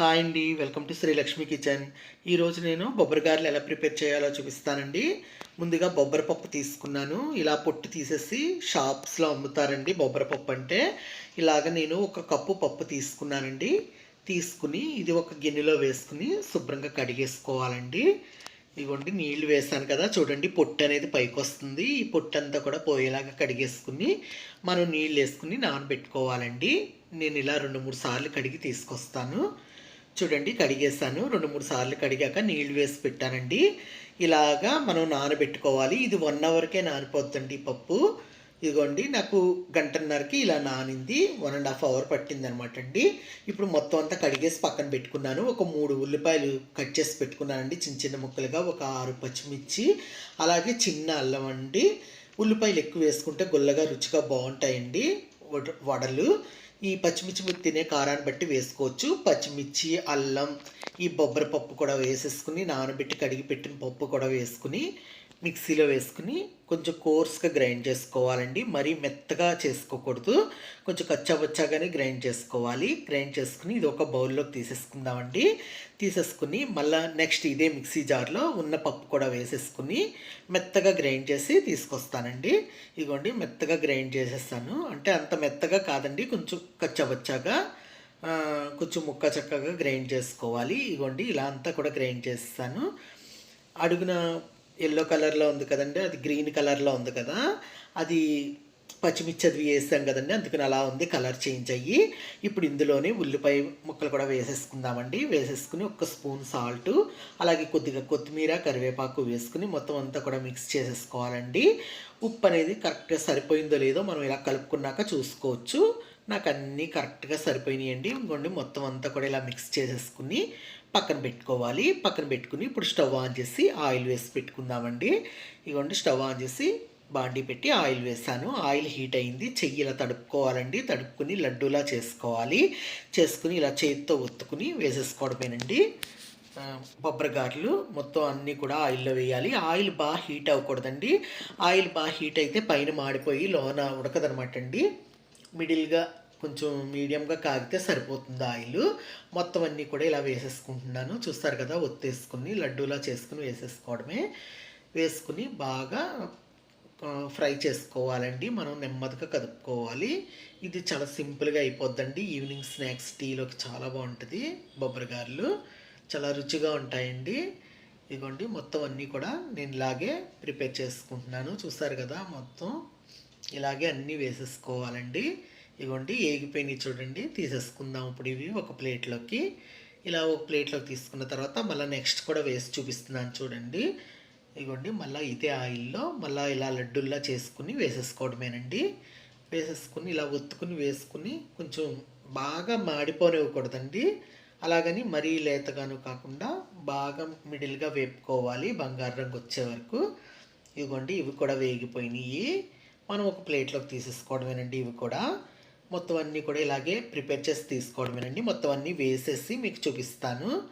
Hi అండి. Welcome to Srilakshmi kitchen. ఈరోజు నేను బొబ్బరి గారెలు ఎలా ప్రిపేర్ చేయాలో చూపిస్తానండి. ముందుగా బొబ్బరి పప్పు తీసుకున్నాను. ఇలా పొట్టు తీసేసి షాప్స్లో అమ్ముతారండి బొబ్బరి పప్పు అంటే. ఇలాగ నేను ఒక కప్పు పప్పు తీసుకున్నానండి. తీసుకుని ఇది ఒక గిన్నెలో వేసుకుని శుభ్రంగా కడిగేసుకోవాలండి. ఇదిగోండి నీళ్ళు వేసాను కదా. చూడండి పొట్టు అనేది పైకి వస్తుంది. ఈ పొట్టు అంతా కూడా పోయేలాగా కడిగేసుకుని మనం నీళ్ళు వేసుకుని నానబెట్టుకోవాలండి. నేను ఇలా రెండు మూడు సార్లు కడిగి తీసుకొస్తాను. చూడండి కడిగేసాను రెండు మూడు సార్లు కడిగాక నీళ్ళు వేసి పెట్టానండి. ఇలాగా మనం నానబెట్టుకోవాలి. ఇది వన్ అవర్కే నానిపోద్దండి పప్పు. ఇదిగోండి నాకు గంటన్నరకి ఇలా నానింది. వన్ అండ్ హాఫ్ అవర్ పట్టింది అనమాట అండి. ఇప్పుడు మొత్తం అంతా కడిగేసి పక్కన పెట్టుకున్నాను. ఒక మూడు ఉల్లిపాయలు కట్ చేసి పెట్టుకున్నానండి. చిన్న చిన్న ముక్కలుగా ఒక ఆరు పచ్చిమిర్చి అలాగే చిన్న అల్లం అండి. ఉల్లిపాయలు ఎక్కువ వేసుకుంటే గుల్లగా రుచిగా బాగుంటాయండి. వడలు. ఈ పచ్చిమిర్చి మీరు తినే కారాన్ని బట్టి వేసుకోవచ్చు. పచ్చిమిర్చి అల్లం ఈ బొబ్బరి పప్పు కూడా వేసేసుకుని నానబెట్టి కడిగి పెట్టిన పప్పు కూడా వేసుకుని మిక్సీలో వేసుకుని కొంచెం కోర్స్గా గ్రైండ్ చేసుకోవాలండి. మరీ మెత్తగా చేసుకోకూడదు. కొంచెం కచ్చాబచ్చాగానే గ్రైండ్ చేసుకోవాలి. గ్రైండ్ చేసుకుని ఇది ఒక బౌల్లోకి తీసేసుకుందామండి. తీసేసుకుని మళ్ళీ నెక్స్ట్ ఇదే మిక్సీ జార్లో ఉన్న పప్పు కూడా వేసేసుకుని మెత్తగా గ్రైండ్ చేసి తీసుకొస్తానండి. ఇదిగోండి మెత్తగా గ్రైండ్ చేసేస్తాను. అంటే అంత మెత్తగా కాదండి కొంచెం కచ్చాబచ్చాగా కొంచెం ముక్క చక్కగా గ్రైండ్ చేసుకోవాలి. ఇదిగోండి ఇలా అంతా కూడా గ్రైండ్ చేస్తాను. అడుగున ఎల్లో కలర్లో ఉంది కదండి అది గ్రీన్ కలర్లో ఉంది కదా అది పచ్చిమిర్చి అది వేసాం కదండి అందుకని అలా ఉంది కలర్ చేంజ్ అయ్యి ఇప్పుడు ఇందులోనే ఉల్లిపాయ ముక్కలు కూడా వేసేసుకుందామండి వేసేసుకుని ఒక స్పూన్ సాల్ట్ అలాగే కొద్దిగా కొత్తిమీర కరివేపాకు వేసుకుని మొత్తం అంతా కూడా మిక్స్ చేసేసుకోవాలండి. ఉప్పు అనేది కరెక్ట్గా సరిపోయిందో లేదో మనం ఇలా కలుపుకున్నాక చూసుకోవచ్చు. నాకు అన్నీ కరెక్ట్గా సరిపోయినాయండి. ఇంకోండి మొత్తం అంతా కూడా ఇలా మిక్స్ చేసేసుకుని పక్కన పెట్టుకోవాలి. పక్కన పెట్టుకుని ఇప్పుడు స్టవ్ ఆన్ చేసి ఆయిల్ వేసి పెట్టుకుందామండి. ఇగోండి స్టవ్ ఆన్ చేసి బాండీ పెట్టి ఆయిల్ వేసాను. ఆయిల్ హీట్ అయింది. చెయ్యి ఇలా తడుపుకోవాలండి. తడుపుకుని లడ్డూలా చేసుకోవాలి. చేసుకుని ఇలా చేతితో ఒత్తుకుని వేసేసుకోవడమేనండి. బొబ్బరి గారెలు మొత్తం అన్నీ కూడా ఆయిల్లో వేయాలి. ఆయిల్ బాగా హీట్ అవ్వకూడదండి. ఆయిల్ బాగా హీట్ అయితే పైన మాడిపోయి లోన ఉడకదనమాట అండి మిడిల్గా కొంచెం మీడియంగా కాగితే సరిపోతుంది ఆయిల్. మొత్తం అన్నీ కూడా ఇలా వేసేసుకుంటున్నాను. చూస్తారు కదా ఒత్తేసుకుని లడ్డూలా చేసుకుని వేసేసుకోవడమే. వేసుకుని బాగా ఫ్రై చేసుకోవాలండి. మనం నెమ్మదిగా కదుపుకోవాలి. ఇది చాలా సింపుల్గా అయిపోద్దండి. ఈవినింగ్ స్నాక్స్ టీలోకి చాలా బాగుంటుంది. బొబ్బరిగారులు చాలా రుచిగా ఉంటాయండి. ఇదిగోండి మొత్తం అన్నీ కూడా నేను ఇలాగే ప్రిపేర్ చేసుకుంటున్నాను. చూసారు కదా మొత్తం ఇలాగే అన్నీ వేసేసుకోవాలండి. ఇదిగోండి ఏగిపోయినవి చూడండి తీసేసుకుందాం ఇప్పుడు ఇవి ఒక ప్లేట్లోకి. ఇలా ఒక ప్లేట్లోకి తీసుకున్న తర్వాత మళ్ళీ నెక్స్ట్ కూడా వేసి చూపిస్తున్నాను చూడండి. ఇదిగోండి మళ్ళీ ఇదే ఆయిల్లో మళ్ళీ ఇలా లడ్డుల్లా చేసుకుని వేసేసుకోవడమేనండి. వేసేసుకుని ఇలా ఒత్తుకుని వేసుకుని కొంచెం బాగా మాడిపోనివ్వకూడదండి. అలాగని మరీ లేతగాను కాకుండా బాగా మిడిల్గా వేపుకోవాలి బంగారు రంగు వచ్చే వరకు. ఇదిగోండి ఇవి కూడా వేగిపోయినాయి. మనం ఒక ప్లేట్లోకి తీసేసుకోవడమేనండి ఇవి కూడా. మొత్తం అన్నీ కూడా ఇలాగే ప్రిపేర్ చేసి తీసుకోవడమేనండి. మొత్తం అన్నీ వేసేసి మీకు చూపిస్తాను.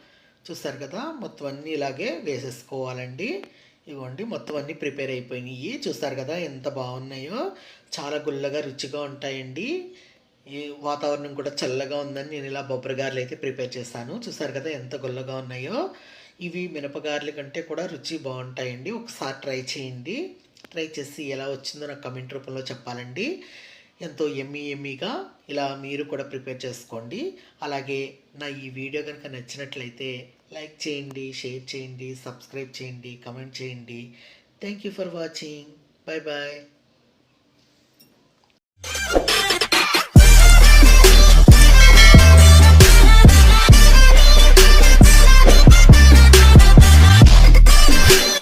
చూస్తారు కదా? మొత్తం అన్నీ ఇలాగే వేసేసుకోవాలండి. ఇవ్వండి మొత్తం అన్నీ ప్రిపేర్ అయిపోయినాయి. చూసారు కదా? ఎంత బాగున్నాయో. చాలా గుల్లగా రుచిగా ఉంటాయండి. ఈ వాతావరణం కూడా చల్లగా ఉందని నేను ఇలా బొబ్బరిగారులు అయితే ప్రిపేర్ చేశాను. చూసారు కదా? ఎంత గుల్లగా ఉన్నాయో. ఇవి మినపగారెల కంటే కూడా రుచి బాగుంటాయండి. ఒకసారి ట్రై చేయండి. ట్రై చేసి ఎలా వచ్చిందో నాకు కమెంట్ రూపంలో చెప్పాలండి. ఎంతో ఎమ్మీ ఎమ్మీగా ఇలా మీరు కూడా ప్రిపేర్ చేసుకోండి. అలాగే నా ఈ వీడియో కనుక నచ్చినట్లయితే లైక్ చేయండి షేర్ చేయండి సబ్స్క్రైబ్ చేయండి కమెంట్ చేయండి. Thank you for watching. Bye bye